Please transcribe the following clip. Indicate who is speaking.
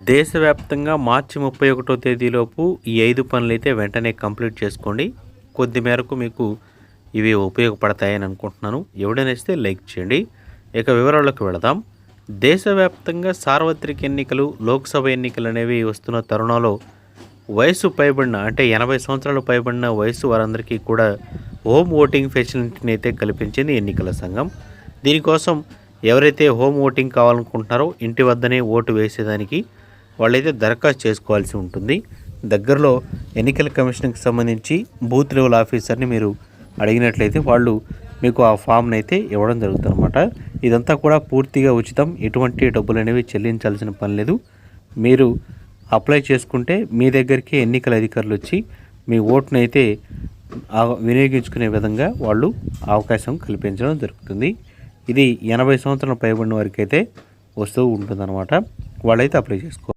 Speaker 1: దేశవ్యాప్తంగా మార్చి ముప్పై ఒకటో తేదీలోపు ఈ ఐదు పనులు అయితే వెంటనే కంప్లీట్ చేసుకోండి. కొద్ది మేరకు మీకు ఇవి ఉపయోగపడతాయని అనుకుంటున్నాను. ఎవడైనా ఇస్తే లైక్ చేయండి. ఇక వివరాల్లోకి వెళదాం. దేశవ్యాప్తంగా సార్వత్రిక ఎన్నికలు లోక్సభ ఎన్నికలు అనేవి వస్తున్న తరుణంలో వయసు పైబడిన అంటే ఎనభై సంవత్సరాలు పైబడిన వయసు వారందరికీ కూడా హోమ్ ఓటింగ్ ఫెసిలిటీని అయితే కల్పించింది ఎన్నికల సంఘం. దీనికోసం ఎవరైతే హోమ్ ఓటింగ్ కావాలనుకుంటున్నారో ఇంటి వద్దనే ఓటు వేసేదానికి వాళ్ళైతే దరఖాస్తు చేసుకోవాల్సి ఉంటుంది. దగ్గరలో ఎన్నికల కమిషన్కి సంబంధించి బూత్ లెవెల్ ఆఫీసర్ని మీరు అడిగినట్లయితే వాళ్ళు మీకు ఆ ఫామ్ని అయితే ఇవ్వడం జరుగుతుంది అనమాట ఇదంతా కూడా పూర్తిగా ఉచితం. ఎటువంటి డబ్బులు అనేవి చెల్లించాల్సిన పని లేదు. మీరు అప్లై చేసుకుంటే మీ దగ్గరికి ఎన్నికల అధికారులు వచ్చి మీ ఓటును అయితే వినియోగించుకునే విధంగా వాళ్ళు అవకాశం కల్పించడం జరుగుతుంది. ఇది ఎనభై సంవత్సరాలు పైబడిన వారికి అయితే వస్తూ ఉంటుందన్నమాట. వాళ్ళైతే అప్లై చేసుకోవాలి